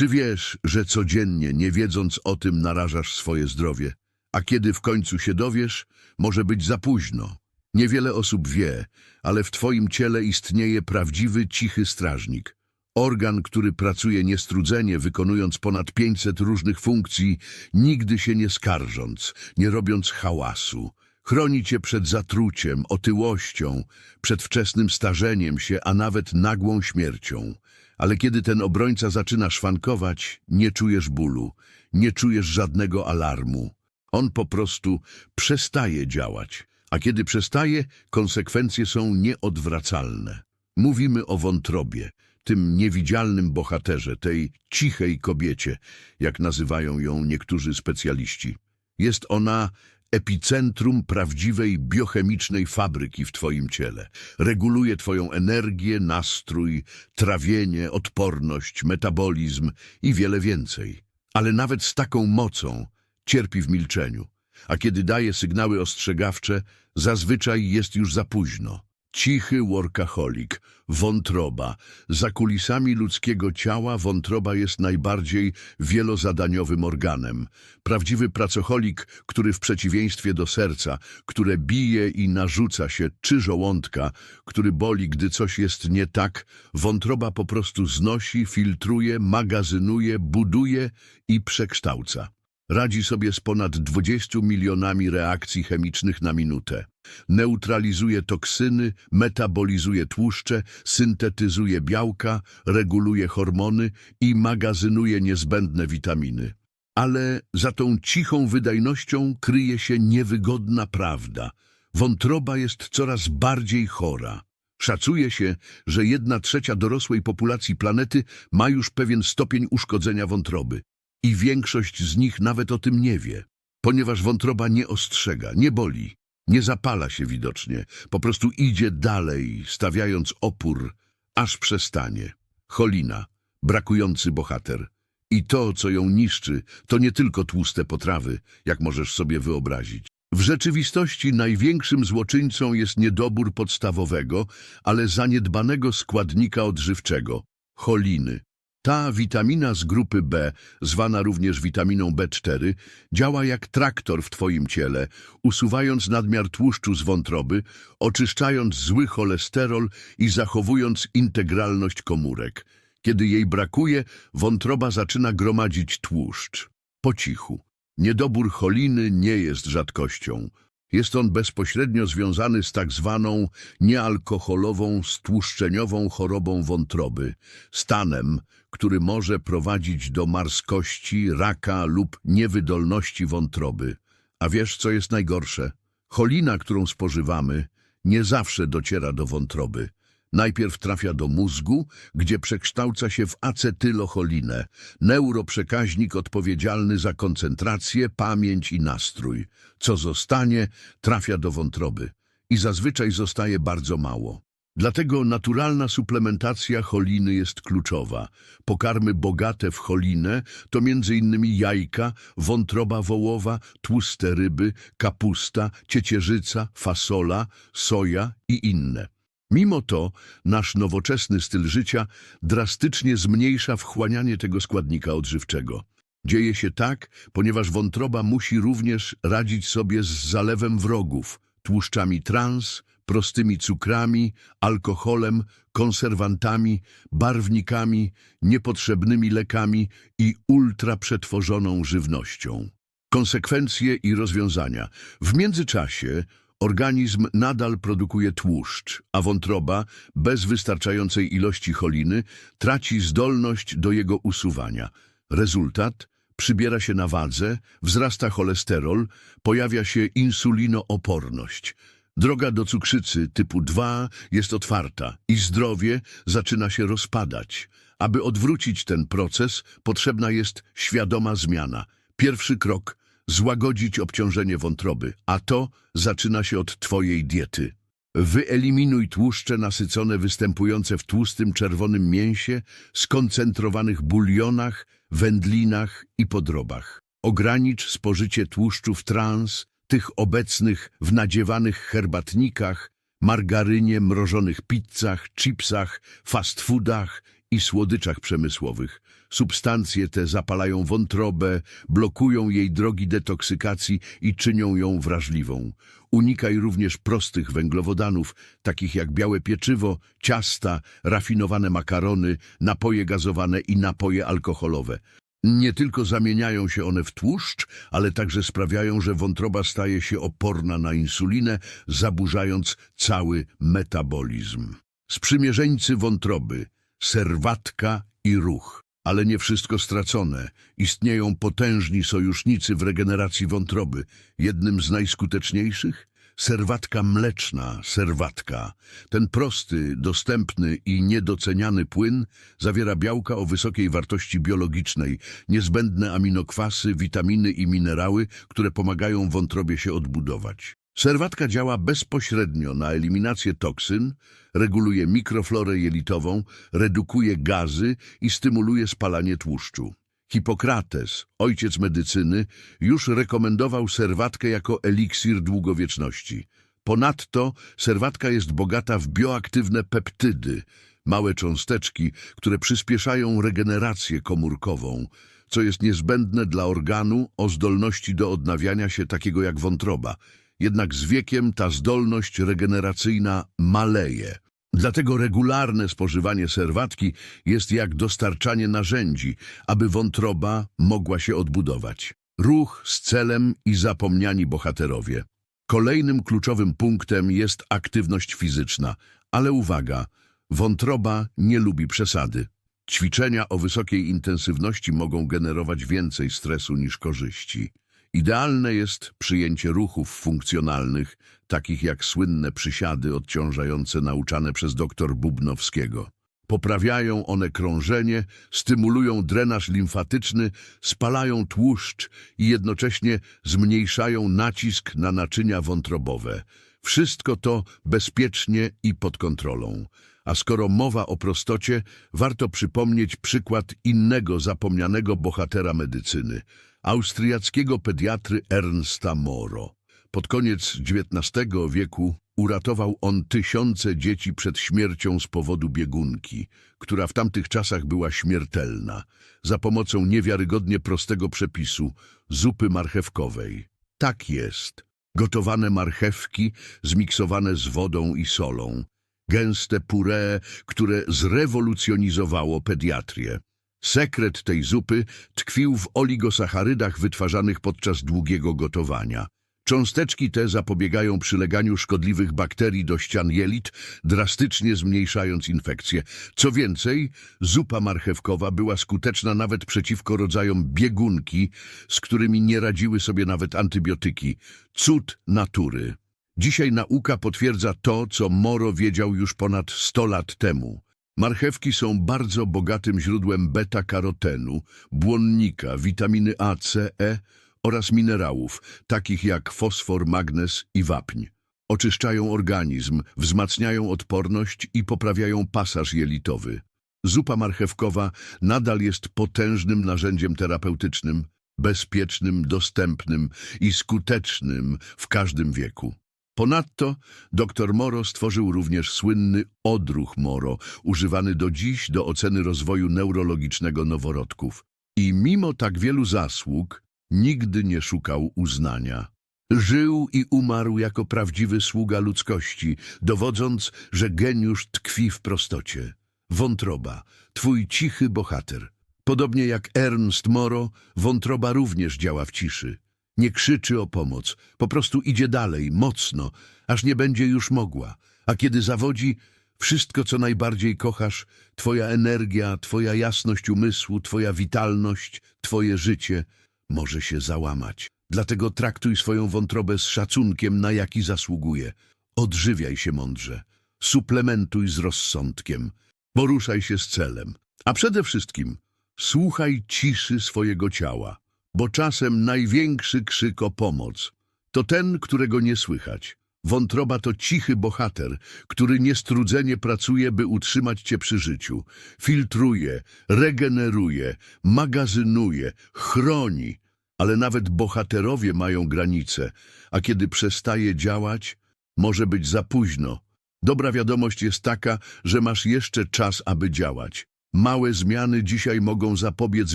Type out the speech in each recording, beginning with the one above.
Czy wiesz, że codziennie, nie wiedząc o tym, narażasz swoje zdrowie? A kiedy w końcu się dowiesz, może być za późno. Niewiele osób wie, ale w twoim ciele istnieje prawdziwy, cichy strażnik. Organ, który pracuje niestrudzenie, wykonując ponad 500 różnych funkcji, nigdy się nie skarżąc, nie robiąc hałasu. Chroni cię przed zatruciem, otyłością, przed wczesnym starzeniem się, a nawet nagłą śmiercią. Ale kiedy ten obrońca zaczyna szwankować, nie czujesz bólu, nie czujesz żadnego alarmu. On po prostu przestaje działać. A kiedy przestaje, konsekwencje są nieodwracalne. Mówimy o wątrobie, tym niewidzialnym bohaterze, tej cichej kobiecie, jak nazywają ją niektórzy specjaliści. Jest ona epicentrum prawdziwej biochemicznej fabryki w Twoim ciele. Reguluje Twoją energię, nastrój, trawienie, odporność, metabolizm i wiele więcej. Ale nawet z taką mocą cierpi w milczeniu, a kiedy daje sygnały ostrzegawcze, zazwyczaj jest już za późno. Cichy workaholic, wątroba. Za kulisami ludzkiego ciała wątroba jest najbardziej wielozadaniowym organem. Prawdziwy pracocholik, który w przeciwieństwie do serca, które bije i narzuca się, czy żołądka, który boli, gdy coś jest nie tak, wątroba po prostu znosi, filtruje, magazynuje, buduje i przekształca. Radzi sobie z ponad 20 milionami reakcji chemicznych na minutę. Neutralizuje toksyny, metabolizuje tłuszcze, syntetyzuje białka, reguluje hormony i magazynuje niezbędne witaminy. Ale za tą cichą wydajnością kryje się niewygodna prawda. Wątroba jest coraz bardziej chora. Szacuje się, że jedna trzecia dorosłej populacji planety ma już pewien stopień uszkodzenia wątroby. I większość z nich nawet o tym nie wie, ponieważ wątroba nie ostrzega, nie boli, nie zapala się widocznie, po prostu idzie dalej, stawiając opór, aż przestanie. Cholina, brakujący bohater. I to, co ją niszczy, to nie tylko tłuste potrawy, jak możesz sobie wyobrazić. W rzeczywistości największym złoczyńcą jest niedobór podstawowego, ale zaniedbanego składnika odżywczego – choliny. Ta witamina z grupy B, zwana również witaminą B4, działa jak traktor w Twoim ciele, usuwając nadmiar tłuszczu z wątroby, oczyszczając zły cholesterol i zachowując integralność komórek. Kiedy jej brakuje, wątroba zaczyna gromadzić tłuszcz. Po cichu. Niedobór choliny nie jest rzadkością. Jest on bezpośrednio związany z tak zwaną niealkoholową, stłuszczeniową chorobą wątroby, stanem, który może prowadzić do marskości, raka lub niewydolności wątroby. A wiesz, co jest najgorsze? Cholina, którą spożywamy, nie zawsze dociera do wątroby. Najpierw trafia do mózgu, gdzie przekształca się w acetylocholinę, neuroprzekaźnik odpowiedzialny za koncentrację, pamięć i nastrój. Co zostanie, trafia do wątroby i zazwyczaj zostaje bardzo mało. Dlatego naturalna suplementacja choliny jest kluczowa. Pokarmy bogate w cholinę to m.in. jajka, wątroba wołowa, tłuste ryby, kapusta, ciecierzyca, fasola, soja i inne. Mimo to nasz nowoczesny styl życia drastycznie zmniejsza wchłanianie tego składnika odżywczego. Dzieje się tak, ponieważ wątroba musi również radzić sobie z zalewem wrogów, tłuszczami trans, prostymi cukrami, alkoholem, konserwantami, barwnikami, niepotrzebnymi lekami i ultraprzetworzoną żywnością. Konsekwencje i rozwiązania. W międzyczasie organizm nadal produkuje tłuszcz, a wątroba, bez wystarczającej ilości choliny, traci zdolność do jego usuwania. Rezultat? Przybiera się na wadze, wzrasta cholesterol, pojawia się insulinooporność. Droga do cukrzycy typu 2 jest otwarta i zdrowie zaczyna się rozpadać. Aby odwrócić ten proces, potrzebna jest świadoma zmiana. Pierwszy krok – złagodzić obciążenie wątroby, a to zaczyna się od Twojej diety. Wyeliminuj tłuszcze nasycone występujące w tłustym czerwonym mięsie, skoncentrowanych bulionach, wędlinach i podrobach. Ogranicz spożycie tłuszczów trans, tych obecnych w nadziewanych herbatnikach, margarynie, mrożonych pizzach, chipsach, fast foodach i słodyczach przemysłowych. Substancje te zapalają wątrobę, blokują jej drogi detoksykacji i czynią ją wrażliwą. Unikaj również prostych węglowodanów, takich jak białe pieczywo, ciasta, rafinowane makarony, napoje gazowane i napoje alkoholowe. Nie tylko zamieniają się one w tłuszcz, ale także sprawiają, że wątroba staje się oporna na insulinę, zaburzając cały metabolizm. Sprzymierzeńcy wątroby, serwatka i ruch. Ale nie wszystko stracone. Istnieją potężni sojusznicy w regeneracji wątroby. Jednym z najskuteczniejszych? Serwatka mleczna, serwatka. Ten prosty, dostępny i niedoceniany płyn zawiera białka o wysokiej wartości biologicznej, niezbędne aminokwasy, witaminy i minerały, które pomagają wątrobie się odbudować. Serwatka działa bezpośrednio na eliminację toksyn, reguluje mikroflorę jelitową, redukuje gazy i stymuluje spalanie tłuszczu. Hipokrates, ojciec medycyny, już rekomendował serwatkę jako eliksir długowieczności. Ponadto serwatka jest bogata w bioaktywne peptydy, małe cząsteczki, które przyspieszają regenerację komórkową, co jest niezbędne dla organu o zdolności do odnawiania się takiego jak wątroba. Jednak z wiekiem ta zdolność regeneracyjna maleje. Dlatego regularne spożywanie serwatki jest jak dostarczanie narzędzi, aby wątroba mogła się odbudować. Ruch z celem i zapomniani bohaterowie. Kolejnym kluczowym punktem jest aktywność fizyczna, ale uwaga, wątroba nie lubi przesady. Ćwiczenia o wysokiej intensywności mogą generować więcej stresu niż korzyści. Idealne jest przyjęcie ruchów funkcjonalnych, takich jak słynne przysiady odciążające nauczane przez dr Bubnowskiego. Poprawiają one krążenie, stymulują drenaż limfatyczny, spalają tłuszcz i jednocześnie zmniejszają nacisk na naczynia wątrobowe. Wszystko to bezpiecznie i pod kontrolą. A skoro mowa o prostocie, warto przypomnieć przykład innego zapomnianego bohatera medycyny, austriackiego pediatry Ernsta Moro. Pod koniec XIX wieku uratował on tysiące dzieci przed śmiercią z powodu biegunki, która w tamtych czasach była śmiertelna, za pomocą niewiarygodnie prostego przepisu zupy marchewkowej. Tak jest. Gotowane marchewki zmiksowane z wodą i solą. Gęste puree, które zrewolucjonizowało pediatrię. Sekret tej zupy tkwił w oligosacharydach wytwarzanych podczas długiego gotowania. Cząsteczki te zapobiegają przyleganiu szkodliwych bakterii do ścian jelit, drastycznie zmniejszając infekcje. Co więcej, zupa marchewkowa była skuteczna nawet przeciwko rodzajom biegunki, z którymi nie radziły sobie nawet antybiotyki. Cud natury. Dzisiaj nauka potwierdza to, co Moro wiedział już ponad 100 lat temu. Marchewki są bardzo bogatym źródłem beta-karotenu, błonnika, witaminy A, C, E oraz minerałów, takich jak fosfor, magnez i wapń. Oczyszczają organizm, wzmacniają odporność i poprawiają pasaż jelitowy. Zupa marchewkowa nadal jest potężnym narzędziem terapeutycznym, bezpiecznym, dostępnym i skutecznym w każdym wieku. Ponadto dr Moro stworzył również słynny odruch Moro, używany do dziś do oceny rozwoju neurologicznego noworodków. I mimo tak wielu zasług, nigdy nie szukał uznania. Żył i umarł jako prawdziwy sługa ludzkości, dowodząc, że geniusz tkwi w prostocie. Wątroba, twój cichy bohater. Podobnie jak Ernst Moro, wątroba również działa w ciszy. Nie krzyczy o pomoc, po prostu idzie dalej, mocno, aż nie będzie już mogła. A kiedy zawodzi, wszystko, co najbardziej kochasz, twoja energia, twoja jasność umysłu, twoja witalność, twoje życie, może się załamać. Dlatego traktuj swoją wątrobę z szacunkiem, na jaki zasługuje. Odżywiaj się mądrze, suplementuj z rozsądkiem, poruszaj się z celem. A przede wszystkim słuchaj ciszy swojego ciała bo czasem największy krzyk o pomoc to ten, którego nie słychać. Wątroba to cichy bohater, który niestrudzenie pracuje, by utrzymać cię przy życiu. Filtruje, regeneruje, magazynuje, chroni. Ale nawet bohaterowie mają granice, a kiedy przestaje działać, może być za późno. Dobra wiadomość jest taka, że masz jeszcze czas, aby działać. Małe zmiany dzisiaj mogą zapobiec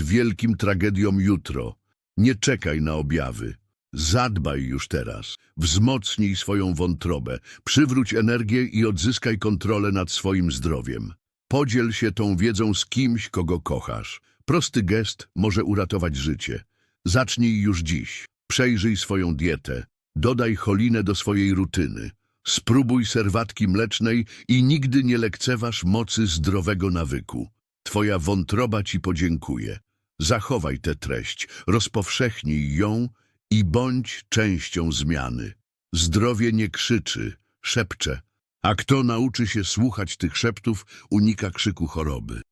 wielkim tragediom jutro. Nie czekaj na objawy. Zadbaj już teraz. Wzmocnij swoją wątrobę, przywróć energię i odzyskaj kontrolę nad swoim zdrowiem. Podziel się tą wiedzą z kimś, kogo kochasz. Prosty gest może uratować życie. Zacznij już dziś. Przejrzyj swoją dietę. Dodaj cholinę do swojej rutyny. Spróbuj serwatki mlecznej i nigdy nie lekceważ mocy zdrowego nawyku. Twoja wątroba ci podziękuje. Zachowaj tę treść, rozpowszechnij ją i bądź częścią zmiany. Zdrowie nie krzyczy, szepcze, a kto nauczy się słuchać tych szeptów, unika krzyku choroby.